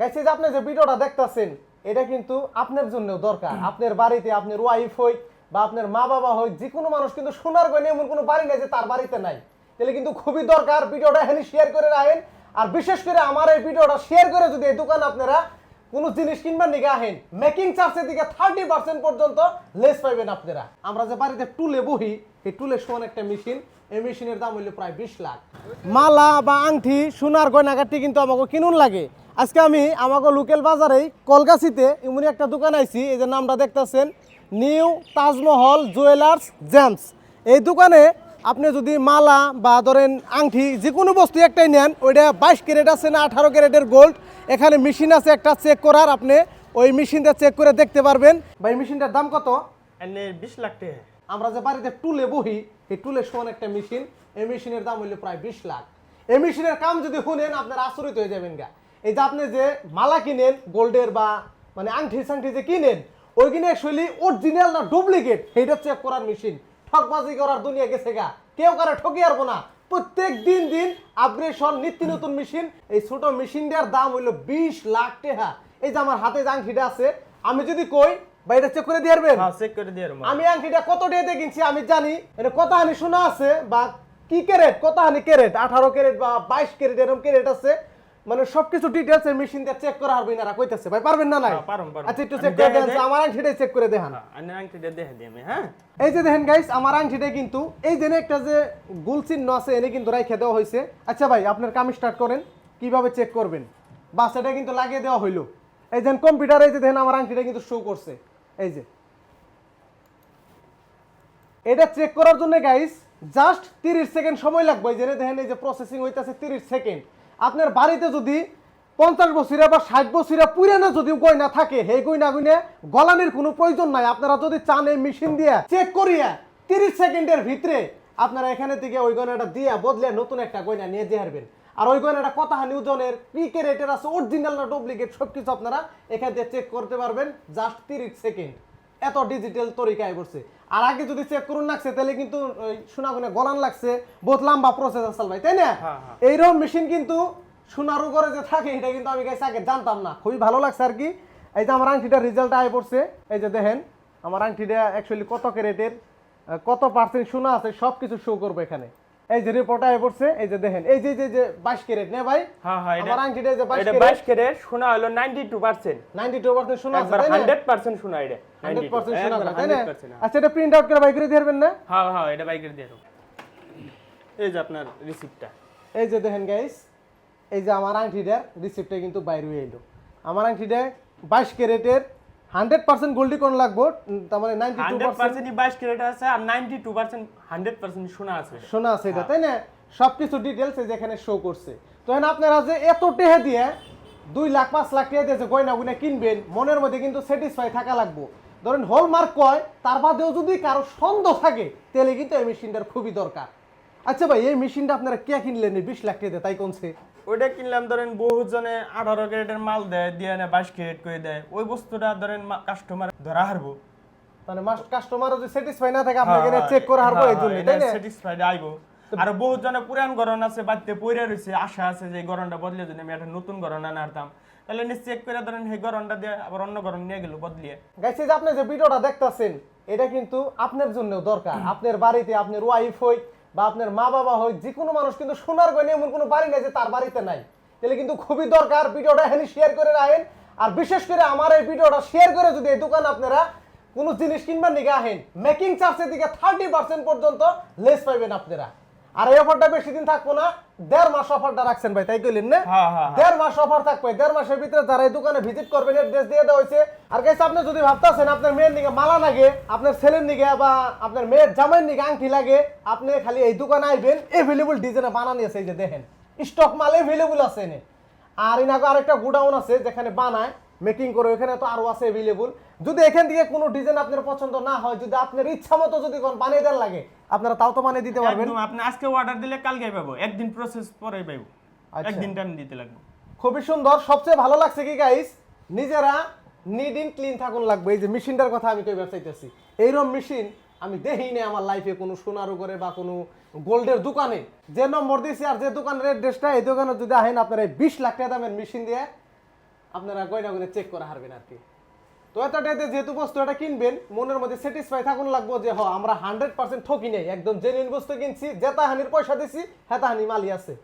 গাইছে যে আপনি যে ভিডিওটা দেখতাছেন, এটা কিন্তু আপনার জন্য দরকার। আপনার বাড়িতে আপনার ওয়াইফ হই বা আপনার মা বাবা হই যে কোনো মানুষ কিন্তু সোনার গয়না এমন কোনো বাড়ি নাই যে তার বাড়িতে নাই। তাহলে কিন্তু খুবই দরকার ভিডিওটা এখানে শেয়ার করে রাখেন। আর বিশেষ করে আমার এই ভিডিওটা শেয়ার করে যদি এই দোকান আপনারা কোনো জিনিস কিনবার নিগে আহেন মেকিং চার্জের দিকে থার্টি পার্সেন্ট পর্যন্ত লেস পাইবেন আপনারা। আমরা যে বাড়িতে টুলে বহি, এই টুলে সমান একটা মেশিন এই মেশিনের দাম হইল প্রায় বিশ লাখ। মালা বা আংটি সোনার গয়নাগাটি কিন্তু আমাকে কিনুন লাগে। আজকে আমি আমাকে লোকাল বাজারেই কলকাছিতে এমনি একটা দোকান আইছি এই যে নামটা দেখতেছেন নিউ তাজমহল জুয়েলার্স জেমস। এই দোকানে আপনি যদি মালা বা ধরেন আংটি যে কোনো বস্তু একটাই নেন ওইটা বাইশ ক্যারেট আছে না আঠারো ক্যারেটের গোল্ড এখানে মেশিন আছে একটা চেক করার আপনি ওই মেশিনটা চেক করে দেখতে পারবেন। বা এই মেশিনটার দাম কত? বিশ লাখ টাকা। আমরা যে বাড়িতে টুলে বহি এই টুলে সমান একটা মেশিন এই মেশিনের দাম হইল প্রায় বিশ লাখ। এই মেশিনের কাম যদি শুনেন আপনারা আচরিত হয়ে যাবেন গা। এই যে আপনি যে মালা কিনেন গোল্ডের বা মানে আংটি সাংটি যে কিনেন ওই কিনে অ্যাকচুয়ালি অরিজিনাল না ডুপ্লিকেট সেইটা চেক করার মেশিন ঠকবাজি করার দুনিয়া গেছে গা। কেউ কারে ঠকি আরবো না। প্রত্যেক দিন দিন আপগ্রেশন নিত্য নতুন মেশিন এই ছোট মেশিনটার দাম হইল বিশ লাখ টাকা। এই যে আমার হাতে যে আংটিটা আছে আমি যদি কই বা এটা চেক করে দিয়ে হ্যাঁ চেক করে দিয়ে। আমি আংটিটা কত দিয়ে কিনছি আমি জানি। এটা কত হানি শোনা আছে বা কি ক্যারেট কত হানি ক্যারেট আঠারো ক্যারেট বা বাইশ ক্যারেট এরকম ক্যারেট আছে। মানে সবকিছু ডিটেলস এর মেশিন দিয়ে চেক করা হারবে না কইতাছে। ভাই পারবেন না নাই? হ্যাঁ। আচ্ছা একটু চেক করে দেন। আমার আংটিটাই চেক করে দেখান। হ্যাঁ, এনে আংটিটা দেখে দিই আমি হ্যাঁ? এই যে দেখেন গাইস আমার আংটিটা কিন্তু এই জেনে একটা যে গুল চিহ্ন আছে এনে কিন্তু রাইখে দেওয়া হয়েছে আচ্ছা ভাই আপনার কাম স্টার্ট করেন কীভাবে চেক করবেন? বাস এটা কিন্তু লাগিয়ে দেওয়া হইল। এই যে কম্পিউটারে এই যে দেখেন আমার আংটিটা কিন্তু শো করছে। এই যে। এটা চেক করার জন্য গাইস জাস্ট তিরিশ সেকেন্ড সময় লাগবে। এই যে দেখেন এই যে প্রসেসিং হইতাছে তিরিশ সেকেন্ড আপনার বাড়িতে যদি পঞ্চাশ বছরে বা ষাট বছরে পুরানো যদি গয়না থাকে, সেই গয়না গয়না গলানির কোনো প্রয়োজন নাই। আপনারা যদি চান এই মেশিন দিয়ে চেক করিয়া তিরিশ সেকেন্ডের ভিতরে আপনারা এখানে থেকে ওই গয়নাটা দিয়ে বদলে নতুন একটা গয়না নিয়ে দিয়ে হারবেন আর ওই গয়নাটা কত হানি ওজনের কি কে রেটের আছে অরিজিনাল না ডুপ্লিকেট সব কিছু আপনারা এখান থেকে চেক করতে পারবেন জাস্ট তিরিশ সেকেন্ড। এত ডিজিটাল তরিকায় করছে। আর আগে যদি চেক করুন লাগছে তাহলে কিন্তু ওই শোনা গুনে গলান লাগছে। বহুত লম্বা প্রসেস আসল ভাই তাই না? হ্যাঁ, হ্যাঁ। এইরকম মেশিন কিন্তু সোনারও করে যে থাকে এটা কিন্তু আমি গাইছে আগে জানতাম না। খুবই ভালো লাগছে আর কি। এই যে আমার আংটিটার রেজাল্ট আয় পড়ছে। এই যে দেখেন আমার আংটিটা অ্যাকচুয়ালি কত ক্যারেটের কত পার্সেন্ট সোনা আছে সব কিছু শো করব এখানে। এই যে রিপোর্ট আয় পড়ছে এই যে দেখেন এই যে যে যে বাইশ ক্যারেট নে ভাই? হ্যাঁ হ্যাঁ আমার আংটিটা যে বাইশ এটা ক্যারেট। 22 ক্যারেট শোনা হলো 92% নাইনটি টু পার্সেন্ট সোনা আছে একবার তাই না? 100% শোনা এটা হান্ড্রেড 92 পার্সেন্ট সোনা আছে, তাই না? 100% হ্যাঁ। আচ্ছা এটা প্রিন্ট আউট করে বাই করে দিয়ে পারবেন না? হ্যাঁ হ্যাঁ এটা বাইকের দিয়ে দেবো। এই যে আপনার রিসিপ্টটা এই যে দেখেন গাইস এই যে আমার আংটিটার রিসিপ্টটা কিন্তু বাইরে এলো। আমার আংটিটা বাইশ ক্যারেটের হান্ড্রেড পার্সেন্ট গোল্ডি কোন লাগবো? তার মানে নাইনটি টু পার্সেন্ট 100% 22 ক্যারেট আছে আর 92% 100% শোনা আছে। এটা। শোনা আছে এটা তাই না? সবকিছু ডিটেলস এই যে এখানে শো করছে। তো এখন আপনারা যে এত টেহে দিয়ে দুই লাখ পাঁচ লাখ টাকা দিয়ে যে গয়না গুনা কিনবেন মনের মধ্যে কিন্তু স্যাটিসফাই থাকা লাগবো। ধরেন হলমার্ক কয় তার বাদেও যদি কারও সন্দেহ থাকে তাহলে কিন্তু এই মেশিনটার খুবই দরকার। আচ্ছা ভাই এই মেশিনটা আপনারা কে কিনলেন বিশ লাখ টাকা দিয়ে? তাই কোনছে। ওইটা কিনলাম ধরেন বহুত জনে আঠারো ক্যারেটের মাল দেয় দিয়ে না বাইশ ক্যারেট করে দেয়। ওই বস্তুটা ধরেন কাস্টমার ধরা হারবো। মানে মাস কাস্টমারও যদি স্যাটিসফাই না থাকে আপনাকে চেক করে হারবো এই জন্য তাই না? স্যাটিসফাইড আইবো। আর বহুত জনে পুরান গরন আছে বাড়িতে পইরা রয়েছে আশা আছে যে গরনটা বদলে যদি আমি একটা নতুন গরন আনা আনতাম। তাহলে নিশ্চয় চেক করে ধরেন সেই গরনটা দিয়ে আবার অন্য গরন নিয়ে গেল বদলিয়ে। গাইছে যে আপনি যে ভিডিওটা দেখতাছেন এটা কিন্তু আপনার জন্য দরকার। আপনার বাড়িতে আপনার ওয়াইফ হই বা আপনার মা বাবা হোক যে কোনো মানুষ কিন্তু সোনার গয়না এমন কোনো বাড়ি নেই যে তার বাড়িতে নাই। তাহলে কিন্তু খুবই দরকার ভিডিওটা এখানে শেয়ার করে রাখেন। আর বিশেষ করে আমার এই ভিডিওটা শেয়ার করে যদি এই দোকান আপনারা কোনো জিনিস কিনবার নিকে আহেন মেকিং চার্জের দিকে থার্টি পার্সেন্ট পর্যন্ত লেস পাইবেন আপনারা। আর এই অফারটা বেশি দিন থাকব না। দেড় মাস অফারটা রাখছেন ভাই তাই কইলেন না? হ্যাঁ, হ্যাঁ, হ্যাঁ। দেড় মাস অফার থাকবে দেড় মাসের ভিতরে যারা এই দোকানে ভিজিট করবেন দিয়ে দেওয়া হয়েছে। আর গাইছে আপনি যদি ভাবতেছেন আপনার মেয়ের নিকে মালা লাগে আপনার ছেলের নিকে বা আপনার মেয়ের জামাইয়ের নিকে আংটি লাগে আপনি খালি এই দোকানে আইবেন এভেলেবল ডিজাইনে বানানি আছে এই যে দেখেন। স্টক মাল এভেলেবল আছে এনে। আর এনাকে আরেকটা গোডাউন আছে যেখানে বানায় মেকিং করে ওখানে তো আরও আছে এভেলেবল যদি এখান থেকে কোনো ডিজাইন আপনার পছন্দ না হয় যদি আপনার ইচ্ছা মতো যদি কোন বানিয়ে দেন লাগে আপনারা তাও তো বানিয়ে দিতে পারবেন। একদম আপনি আজকে অর্ডার দিলে কালকে পাবো একদিন প্রসেস পরে পাবো। আচ্ছা। একদিন টাইম দিতে লাগবে। খুবই সুন্দর সবচেয়ে ভালো লাগছে কি গাইস নিজেরা নিড ইন ক্লিন থাকুন লাগবে। এই যে মেশিনটার কথা আমি কইবার চাইতেছি এইরকম মেশিন আমি দেখিনি না আমার লাইফে কোনো সোনার উপরে বা কোনো গোল্ডের দোকানে। যে নম্বর দিয়েছি আর যে দোকানের অ্যাড্রেসটা এই দোকানে যদি আহেন আপনার এই বিশ লাখ টাকা দামের মেশিন দিয়ে আপনারা গয়না গয়না চেক করা হারবেন আর কি তো এতটাতে যেহেতু বস্তু এটা কিনবেন, মনের মধ্যে স্যাটিসফাই থাকুন লাগবো যে, হ, আমরা হান্ড্রেড পার্সেন্ট ঠকি নেই। একদম জেনুইন বস্তু কিনছি জেতা হানির পয়সা দিছি হেতা হানি মালি আছে।